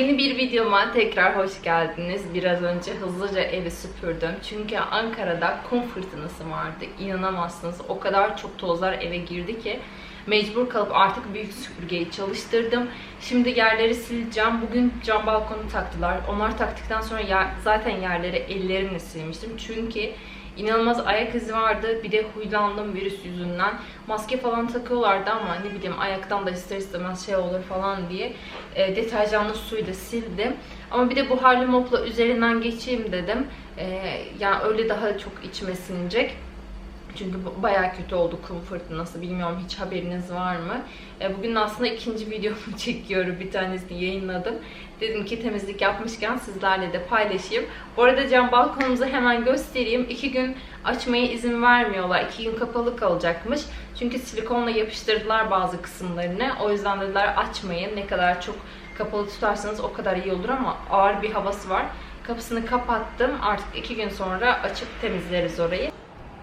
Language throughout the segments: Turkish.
Yeni bir videoma tekrar hoş geldiniz. Biraz önce hızlıca evi süpürdüm. Çünkü Ankara'da kum fırtınası vardı. İnanamazsınız. O kadar çok tozlar eve girdi ki mecbur kalıp artık büyük süpürgeyi çalıştırdım. Şimdi yerleri sileceğim. Bugün cam balkonu taktılar. Onlar taktıktan sonra yer- zaten yerleri ellerimle silmiştim. Çünkü İnanılmaz ayak izi vardı. Bir de huylandım virüs yüzünden. Maske falan takıyorlardı ama ne bileyim ayaktan da ister istemez şey olur falan diye e, deterjanlı suyla sildim. Ama bir de buharlı mopla üzerinden geçeyim dedim. E, yani öyle daha çok içime sinecek. Çünkü bayağı kötü oldu kum fırtınası. Bilmiyorum hiç haberiniz var mı? E, Bugün aslında ikinci videomu çekiyorum. Bir tanesini yayınladım. Dedim ki temizlik yapmışken sizlerle de paylaşayım. Bu arada cam balkonumuzu hemen göstereyim. İki gün açmaya izin vermiyorlar. İki gün kapalı kalacakmış. Çünkü silikonla yapıştırdılar bazı kısımlarını. O yüzden dediler açmayın. Ne kadar çok kapalı tutarsanız o kadar iyi olur ama ağır bir havası var. Kapısını kapattım. Artık iki gün sonra açıp temizleriz orayı.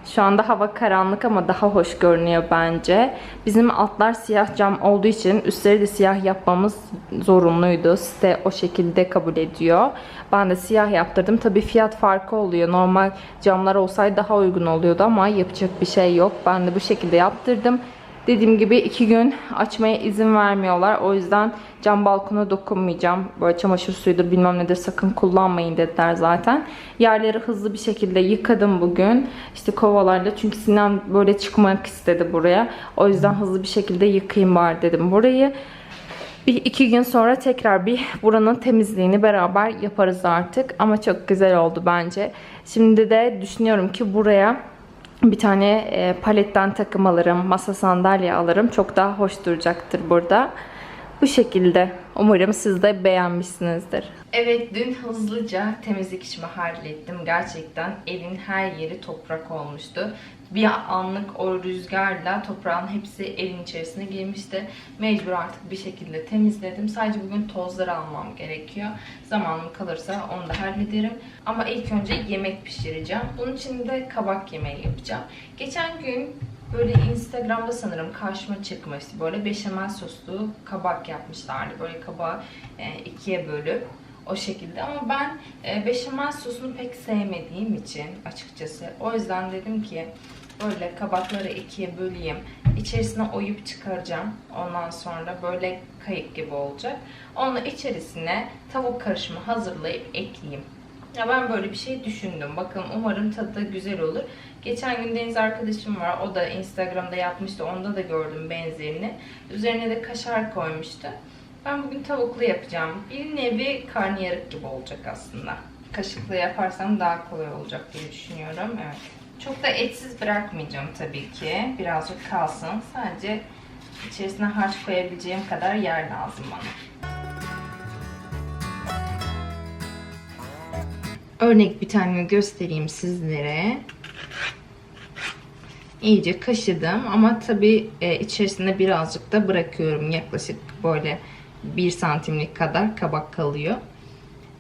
Şu anda hava karanlık ama daha hoş görünüyor bence. Bizim altlar siyah cam olduğu için üstleri de siyah yapmamız zorunluydu. Site o şekilde kabul ediyor. Ben de siyah yaptırdım. Tabii fiyat farkı oluyor. Normal camlar olsaydı daha uygun oluyordu ama yapacak bir şey yok. Ben de bu şekilde yaptırdım. Dediğim gibi iki gün açmaya izin vermiyorlar. O yüzden cam balkona dokunmayacağım. Böyle çamaşır suyudur bilmem nedir sakın kullanmayın dediler zaten. Yerleri hızlı bir şekilde yıkadım bugün. İşte kovalarla çünkü Sinan böyle çıkmak istedi buraya. O yüzden hızlı bir şekilde yıkayayım bari dedim burayı. Bir iki gün sonra tekrar bir buranın temizliğini beraber yaparız artık. Ama çok güzel oldu bence. Şimdi de düşünüyorum ki buraya bir tane e, paletten takım alırım, masa sandalye alırım. Çok daha hoş duracaktır burada. Bu şekilde. Umarım siz de beğenmişsinizdir. Evet dün hızlıca temizlik işimi hallettim. Gerçekten evin her yeri toprak olmuştu. Bir anlık o rüzgarla toprağın hepsi evin içerisine girmişti. Mecbur artık bir şekilde temizledim. Sadece bugün tozları almam gerekiyor. Zamanım kalırsa onu da hallederim. Ama ilk önce yemek pişireceğim. Bunun için de kabak yemeği yapacağım. Geçen gün Böyle Instagram'da sanırım karşıma çıkmıştı. Böyle beşamel soslu kabak yapmışlardı. Böyle kabağı e, ikiye bölüp o şekilde. Ama ben e, beşamel sosunu pek sevmediğim için açıkçası. O yüzden dedim ki böyle kabakları ikiye böleyim. İçerisine oyup çıkaracağım. Ondan sonra böyle kayık gibi olacak. Onun içerisine tavuk karışımı hazırlayıp ekleyeyim. Ya ben böyle bir şey düşündüm. Bakın umarım tadı da güzel olur. Geçen gün Deniz arkadaşım var. O da Instagram'da yapmıştı. Onda da gördüm benzerini. Üzerine de kaşar koymuştu. Ben bugün tavuklu yapacağım. Bir nevi karnıyarık gibi olacak aslında. Kaşıkla yaparsam daha kolay olacak diye düşünüyorum. Evet. Çok da etsiz bırakmayacağım tabii ki. Birazcık kalsın. Sadece içerisine harç koyabileceğim kadar yer lazım bana. Örnek bir tane göstereyim sizlere. İyice kaşıdım ama tabii e, içerisinde birazcık da bırakıyorum. Yaklaşık böyle 1 santimlik kadar kabak kalıyor.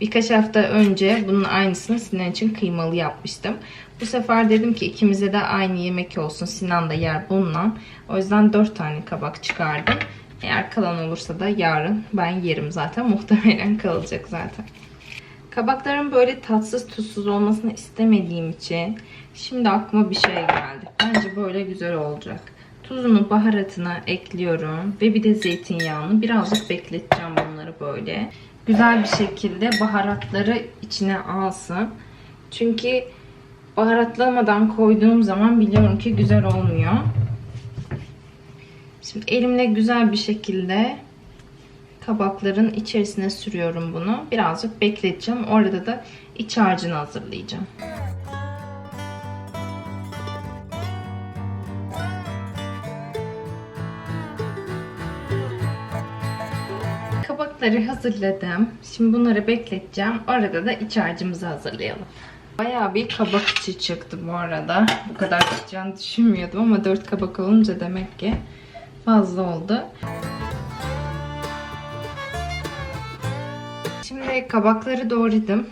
Birkaç hafta önce bunun aynısını Sinan için kıymalı yapmıştım. Bu sefer dedim ki ikimize de aynı yemek olsun. Sinan da yer bununla. O yüzden 4 tane kabak çıkardım. Eğer kalan olursa da yarın ben yerim zaten. Muhtemelen kalacak zaten. Kabakların böyle tatsız tuzsuz olmasını istemediğim için şimdi aklıma bir şey geldi. Bence böyle güzel olacak. Tuzunu, baharatını ekliyorum ve bir de zeytinyağını birazcık bekleteceğim bunları böyle. Güzel bir şekilde baharatları içine alsın. Çünkü baharatlamadan koyduğum zaman biliyorum ki güzel olmuyor. Şimdi elimle güzel bir şekilde kabakların içerisine sürüyorum bunu. Birazcık bekleteceğim. Orada da iç harcını hazırlayacağım. Kabakları hazırladım. Şimdi bunları bekleteceğim. Orada da iç harcımızı hazırlayalım. Bayağı bir kabak içi çıktı bu arada. Bu kadar çıkacağını düşünmüyordum ama 4 kabak olunca demek ki fazla oldu. Şimdi kabakları doğradım.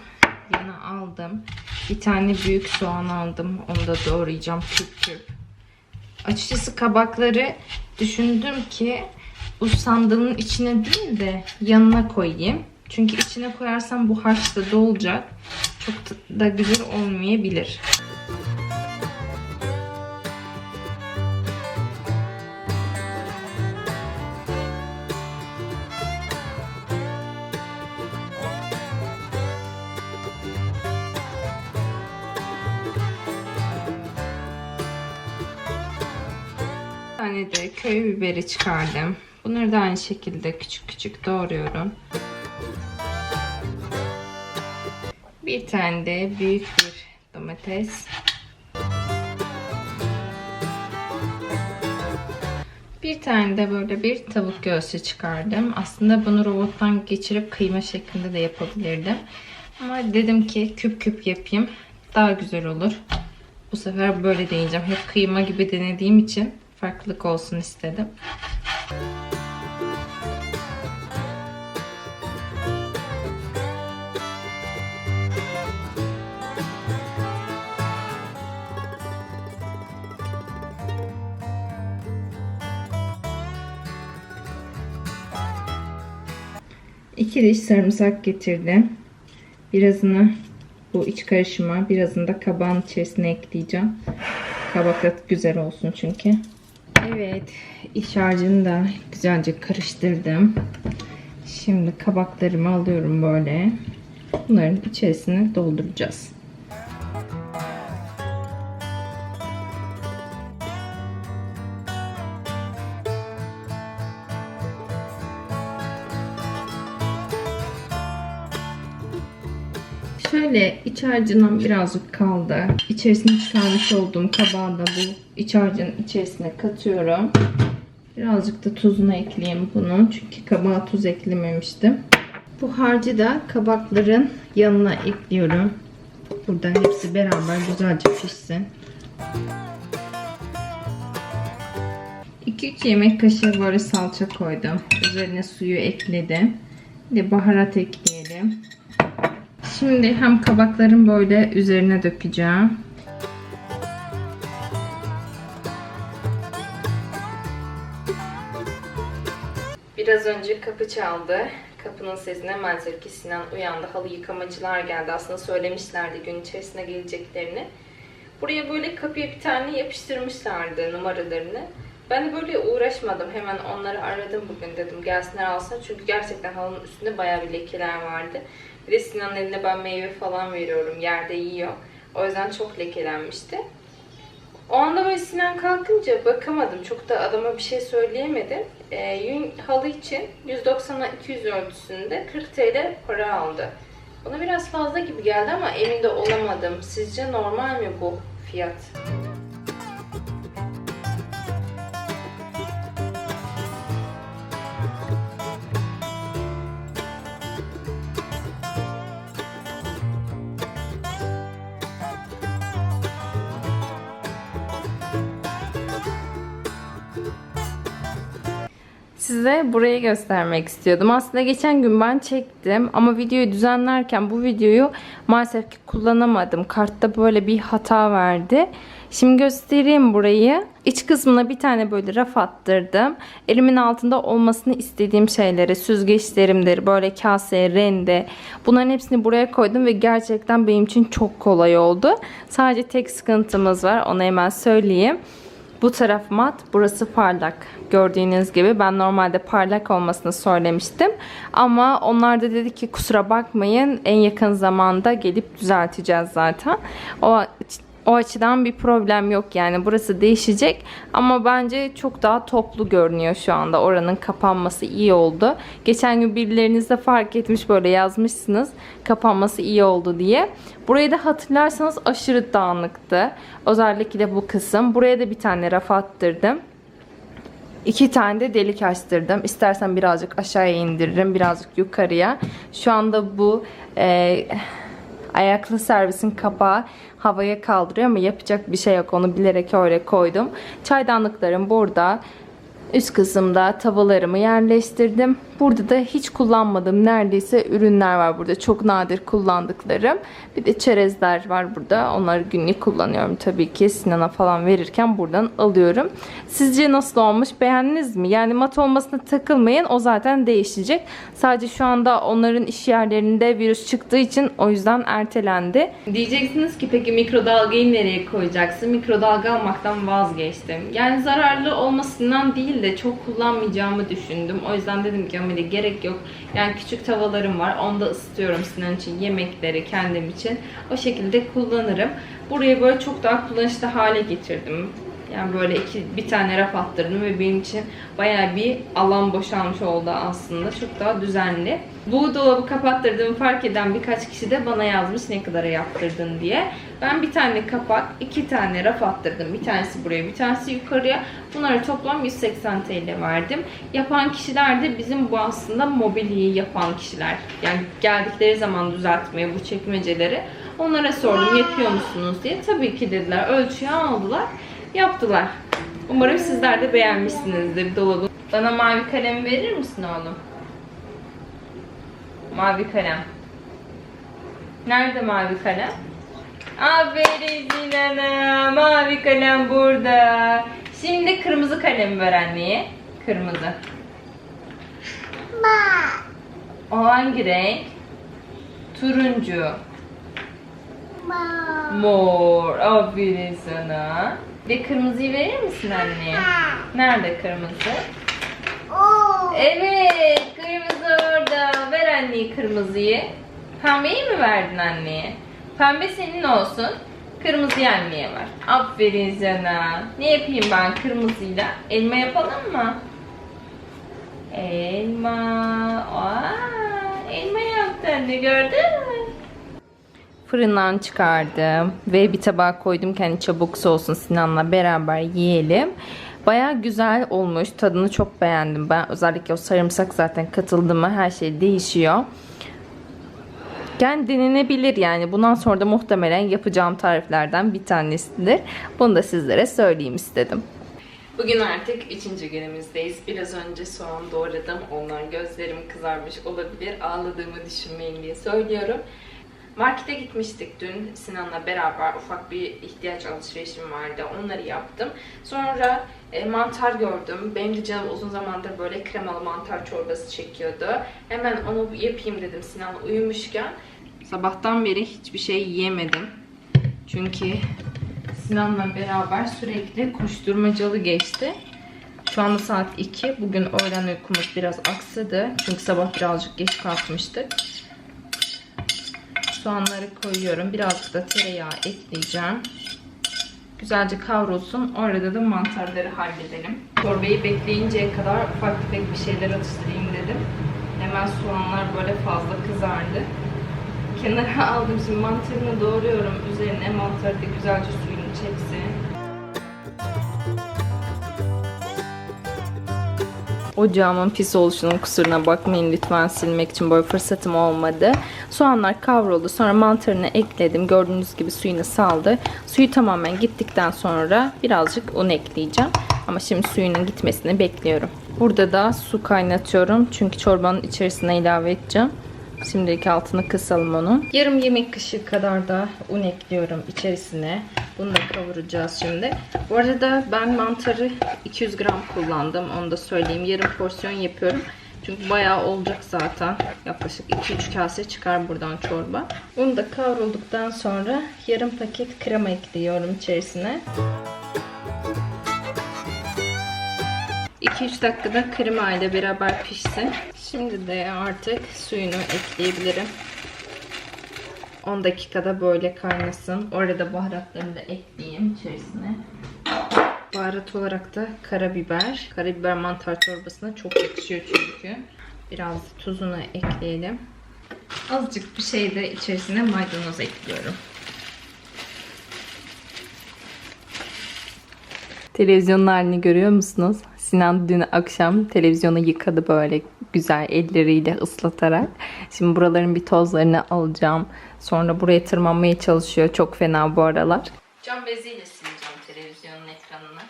Yana aldım. Bir tane büyük soğan aldım. Onu da doğrayacağım küp küp. Açıkçası kabakları düşündüm ki bu sandalın içine değil de yanına koyayım. Çünkü içine koyarsam bu harç da dolacak. Çok da güzel olmayabilir. Tane de köy biberi çıkardım. Bunları da aynı şekilde küçük küçük doğruyorum. Bir tane de büyük bir domates. Bir tane de böyle bir tavuk göğsü çıkardım. Aslında bunu robottan geçirip kıyma şeklinde de yapabilirdim. Ama dedim ki küp küp yapayım. Daha güzel olur. Bu sefer böyle deneyeceğim. Hep kıyma gibi denediğim için farklılık olsun istedim. İki diş sarımsak getirdim. Birazını bu iç karışıma, birazını da kabağın içerisine ekleyeceğim. Kabak da güzel olsun çünkü. Evet, iç harcını da güzelce karıştırdım. Şimdi kabaklarımı alıyorum böyle. Bunların içerisine dolduracağız. Şöyle iç harcından birazcık kaldı. İçerisine çıkarmış olduğum kabağı da bu iç harcın içerisine katıyorum. Birazcık da tuzunu ekleyeyim bunun. Çünkü kabağa tuz eklememiştim. Bu harcı da kabakların yanına ekliyorum. Burada hepsi beraber güzelce pişsin. 2-3 yemek kaşığı böyle salça koydum. Üzerine suyu ekledim. Bir de baharat ekleyelim. Şimdi hem kabakların böyle üzerine dökeceğim. Biraz önce kapı çaldı. Kapının sesine maalesef ki Sinan uyandı. Halı yıkamacılar geldi. Aslında söylemişlerdi gün içerisinde geleceklerini. Buraya böyle kapıya bir tane yapıştırmışlardı numaralarını. Ben de böyle uğraşmadım. Hemen onları aradım bugün dedim gelsinler alsın. Çünkü gerçekten halının üstünde bayağı bir lekeler vardı. Bir de Sinan'ın eline ben meyve falan veriyorum. Yerde yiyor. O yüzden çok lekelenmişti. O anda böyle Sinan kalkınca bakamadım. Çok da adama bir şey söyleyemedim. E, yün halı için 190'a 200 ölçüsünde 40 TL para aldı. Bana biraz fazla gibi geldi ama emin de olamadım. Sizce normal mi bu fiyat? Size burayı göstermek istiyordum. Aslında geçen gün ben çektim ama videoyu düzenlerken bu videoyu maalesef ki kullanamadım. Kartta böyle bir hata verdi. Şimdi göstereyim burayı. İç kısmına bir tane böyle raf attırdım. Elimin altında olmasını istediğim şeyleri, süzgeçlerimdir, böyle kase, rende bunların hepsini buraya koydum ve gerçekten benim için çok kolay oldu. Sadece tek sıkıntımız var. Onu hemen söyleyeyim. Bu taraf mat, burası parlak. Gördüğünüz gibi ben normalde parlak olmasını söylemiştim. Ama onlar da dedi ki kusura bakmayın en yakın zamanda gelip düzelteceğiz zaten. O o açıdan bir problem yok yani burası değişecek ama bence çok daha toplu görünüyor şu anda oranın kapanması iyi oldu geçen gün birileriniz de fark etmiş böyle yazmışsınız kapanması iyi oldu diye burayı da hatırlarsanız aşırı dağınıktı özellikle bu kısım buraya da bir tane raf attırdım İki tane de delik açtırdım. İstersen birazcık aşağıya indiririm. Birazcık yukarıya. Şu anda bu e, ayaklı servisin kapağı havaya kaldırıyor ama yapacak bir şey yok. Onu bilerek öyle koydum. Çaydanlıklarım burada. Üst kısımda tavalarımı yerleştirdim. Burada da hiç kullanmadığım neredeyse ürünler var burada. Çok nadir kullandıklarım. Bir de çerezler var burada. Onları günlük kullanıyorum tabii ki. Sinan'a falan verirken buradan alıyorum. Sizce nasıl olmuş? Beğendiniz mi? Yani mat olmasına takılmayın. O zaten değişecek. Sadece şu anda onların iş yerlerinde virüs çıktığı için o yüzden ertelendi. Diyeceksiniz ki peki mikrodalgayı nereye koyacaksın? Mikrodalga almaktan vazgeçtim. Yani zararlı olmasından değil de çok kullanmayacağımı düşündüm. O yüzden dedim ki Amel'e gerek yok. Yani küçük tavalarım var. Onda ısıtıyorum Sinan için yemekleri kendim için. O şekilde kullanırım. Burayı böyle çok daha kullanışlı hale getirdim. Yani böyle iki, bir tane raf attırdım ve benim için bayağı bir alan boşalmış oldu aslında. Çok daha düzenli. Bu dolabı kapattırdığımı fark eden birkaç kişi de bana yazmış ne kadara yaptırdın diye. Ben bir tane kapak, iki tane raf attırdım. Bir tanesi buraya, bir tanesi yukarıya. Bunlara toplam 180 TL verdim. Yapan kişiler de bizim bu aslında mobilyayı yapan kişiler. Yani geldikleri zaman düzeltmeye bu çekmeceleri. Onlara sordum yapıyor musunuz diye. Tabii ki dediler. Ölçüyü aldılar. Yaptılar. Umarım sizler de beğenmişsinizdir dolabı. Bana mavi kalem verir misin oğlum? Mavi kalem. Nerede mavi kalem? Aferin Sinan'a. Mavi kalem burada. Şimdi kırmızı kalem ver anneye. Kırmızı. O hangi renk? Turuncu. Mor. Aferin sana. Ve kırmızıyı verir misin anneye? Nerede kırmızı? Evet, kırmızı orada. Ver anneye kırmızıyı. Pembeyi mi verdin anneye? Pembe senin olsun. Kırmızı anneye ver. Aferin sana. Ne yapayım ben kırmızıyla? Elma yapalım mı? Elma. Aa, elma yaptı anne gördün mü? Fırından çıkardım ve bir tabağa koydum ki hani çabuk soğusun Sinan'la beraber yiyelim. Baya güzel olmuş. Tadını çok beğendim ben. Özellikle o sarımsak zaten katıldı mı her şey değişiyor. Yani denenebilir yani. Bundan sonra da muhtemelen yapacağım tariflerden bir tanesidir. Bunu da sizlere söyleyeyim istedim. Bugün artık üçüncü günümüzdeyiz. Biraz önce soğan doğradım. Ondan gözlerim kızarmış olabilir. Ağladığımı düşünmeyin diye söylüyorum. Markete gitmiştik dün Sinan'la beraber ufak bir ihtiyaç alışverişim vardı. Onları yaptım. Sonra e, mantar gördüm. Benim de canım uzun zamandır böyle kremalı mantar çorbası çekiyordu. Hemen onu yapayım dedim Sinan uyumuşken. Sabahtan beri hiçbir şey yiyemedim. Çünkü Sinan'la beraber sürekli koşturmacalı geçti. Şu anda saat 2. Bugün öğlen uykumuz biraz aksadı. Çünkü sabah birazcık geç kalkmıştık. Soğanları koyuyorum. Birazcık da tereyağı ekleyeceğim. Güzelce kavrulsun. Orada da mantarları halledelim. Çorbayı bekleyinceye kadar ufak tefek bir şeyler atıştırayım dedim. Hemen soğanlar böyle fazla kızardı. Kenara aldım. Şimdi mantarını doğruyorum. Üzerine mantarı da güzelce Ocağımın pis oluşunun kusuruna bakmayın lütfen silmek için böyle fırsatım olmadı. Soğanlar kavruldu. Sonra mantarını ekledim. Gördüğünüz gibi suyunu saldı. Suyu tamamen gittikten sonra birazcık un ekleyeceğim. Ama şimdi suyunun gitmesini bekliyorum. Burada da su kaynatıyorum. Çünkü çorbanın içerisine ilave edeceğim. Şimdilik altını kısalım onun. Yarım yemek kaşığı kadar da un ekliyorum içerisine. Bunu da kavuracağız şimdi. Bu arada ben mantarı 200 gram kullandım. Onu da söyleyeyim. Yarım porsiyon yapıyorum. Çünkü bayağı olacak zaten. Yaklaşık 2-3 kase çıkar buradan çorba. Un da kavrulduktan sonra yarım paket krema ekliyorum içerisine. 2-3 dakikada krema ile beraber pişsin. Şimdi de artık suyunu ekleyebilirim. 10 dakikada böyle kaynasın. Orada baharatlarını da ekleyeyim içerisine. Baharat olarak da karabiber. Karabiber mantar çorbasına çok yakışıyor çünkü. Biraz tuzunu ekleyelim. Azıcık bir şey de içerisine maydanoz ekliyorum. Televizyonun halini görüyor musunuz? Sinan dün akşam televizyonu yıkadı böyle güzel elleriyle ıslatarak. Şimdi buraların bir tozlarını alacağım. Sonra buraya tırmanmaya çalışıyor. Çok fena bu aralar. Cam beziyle sileceğim televizyonun ekranını.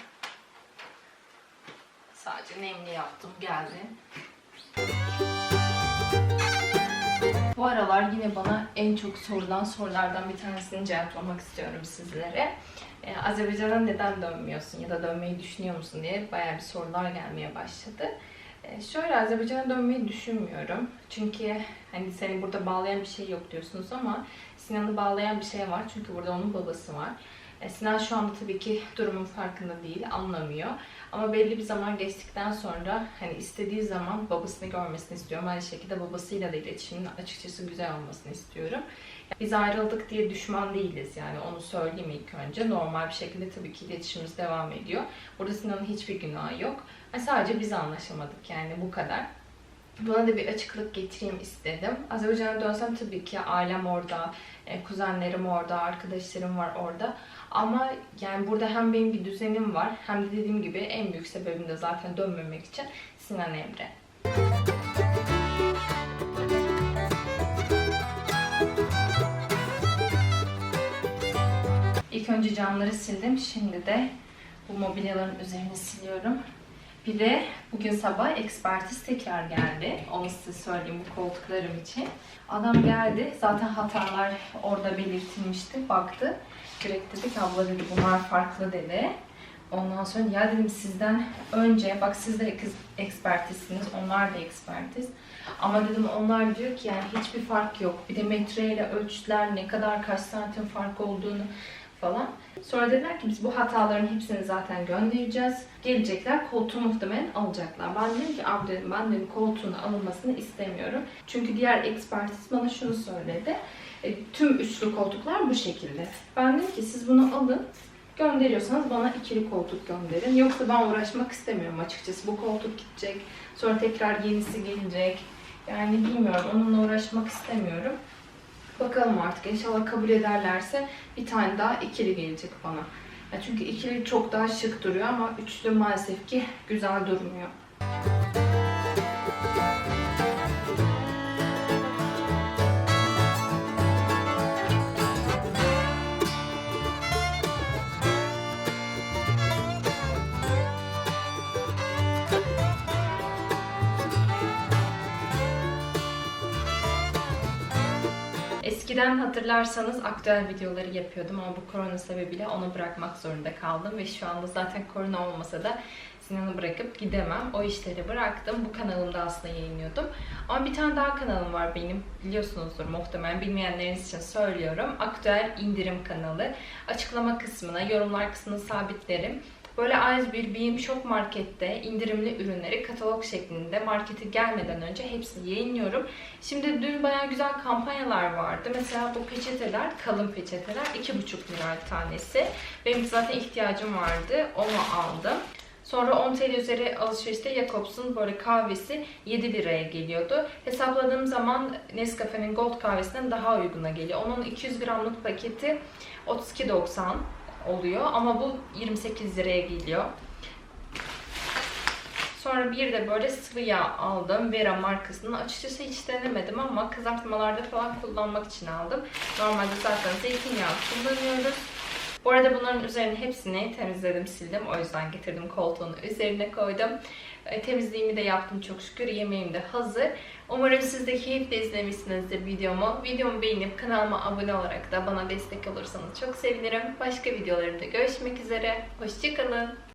Sadece nemli yaptım. Geldi. Bu aralar yine bana en çok sorulan sorulardan bir tanesini cevaplamak istiyorum sizlere. Ee, Azerbaycan'a neden dönmüyorsun ya da dönmeyi düşünüyor musun diye bayağı bir sorular gelmeye başladı. Ee, şöyle Azerbaycan'a dönmeyi düşünmüyorum. Çünkü hani seni burada bağlayan bir şey yok diyorsunuz ama Sinan'ı bağlayan bir şey var. Çünkü burada onun babası var. E, Sinan şu anda tabii ki durumun farkında değil, anlamıyor. Ama belli bir zaman geçtikten sonra hani istediği zaman babasını görmesini istiyorum. Aynı şekilde babasıyla da iletişimin açıkçası güzel olmasını istiyorum. Biz ayrıldık diye düşman değiliz yani onu söyleyeyim ilk önce. Normal bir şekilde tabii ki iletişimimiz devam ediyor. Burada Sinan'ın hiçbir günahı yok. Yani sadece biz anlaşamadık yani bu kadar. Buna da bir açıklık getireyim istedim. Azerbaycan'a dönsem tabii ki ailem orada, e, kuzenlerim orada, arkadaşlarım var orada. Ama yani burada hem benim bir düzenim var hem de dediğim gibi en büyük sebebim de zaten dönmemek için Sinan Emre. İlk önce camları sildim. Şimdi de bu mobilyaların üzerini siliyorum. Bir de bugün sabah ekspertiz tekrar geldi. Onu size söyleyeyim bu koltuklarım için. Adam geldi. Zaten hatalar orada belirtilmişti. Baktı. Direkt dedik abla dedi bunlar farklı dedi. Ondan sonra ya dedim sizden önce bak siz de eks- ekspertizsiniz onlar da ekspertiz. Ama dedim onlar diyor ki yani hiçbir fark yok. Bir de metreyle ölçüler ne kadar kaç santim fark olduğunu falan. Sonra dediler ki biz bu hataların hepsini zaten göndereceğiz. Gelecekler koltuğu muhtemelen alacaklar. Ben dedim ki abi dedim ben dedim koltuğun alınmasını istemiyorum. Çünkü diğer ekspertiz bana şunu söyledi. E, tüm üçlü koltuklar bu şekilde. Ben dedim ki siz bunu alın. Gönderiyorsanız bana ikili koltuk gönderin. Yoksa ben uğraşmak istemiyorum açıkçası. Bu koltuk gidecek. Sonra tekrar yenisi gelecek. Yani bilmiyorum. Onunla uğraşmak istemiyorum. Bakalım artık inşallah kabul ederlerse bir tane daha ikili gelecek bana. Ya çünkü ikili çok daha şık duruyor ama üçlü maalesef ki güzel durmuyor. Eskiden hatırlarsanız aktüel videoları yapıyordum ama bu korona sebebiyle onu bırakmak zorunda kaldım ve şu anda zaten korona olmasa da Sinan'ı bırakıp gidemem. O işleri bıraktım. Bu kanalımda aslında yayınlıyordum. Ama bir tane daha kanalım var benim. Biliyorsunuzdur muhtemelen. Bilmeyenleriniz için söylüyorum. Aktüel indirim kanalı. Açıklama kısmına, yorumlar kısmına sabitlerim. Böyle A101 BİM Shop Market'te indirimli ürünleri katalog şeklinde markete gelmeden önce hepsini yayınlıyorum. Şimdi dün bayağı güzel kampanyalar vardı. Mesela bu peçeteler, kalın peçeteler 2,5 lira tanesi. Benim zaten ihtiyacım vardı. Onu aldım. Sonra 10 TL üzeri alışverişte Jacobs'un böyle kahvesi 7 liraya geliyordu. Hesapladığım zaman Nescafe'nin Gold kahvesinden daha uyguna geliyor. Onun 200 gramlık paketi 32.90 oluyor ama bu 28 liraya geliyor. Sonra bir de böyle sıvı yağ aldım. Vera markasının. Açıkçası hiç denemedim ama kızartmalarda falan kullanmak için aldım. Normalde zaten zeytinyağı kullanıyoruz. Bu arada bunların üzerine hepsini temizledim, sildim. O yüzden getirdim koltuğun üzerine koydum. E, temizliğimi de yaptım çok şükür. Yemeğim de hazır. Umarım siz de keyifle izlemişsinizdir videomu. Videomu beğenip kanalıma abone olarak da bana destek olursanız çok sevinirim. Başka videolarımda görüşmek üzere. Hoşçakalın.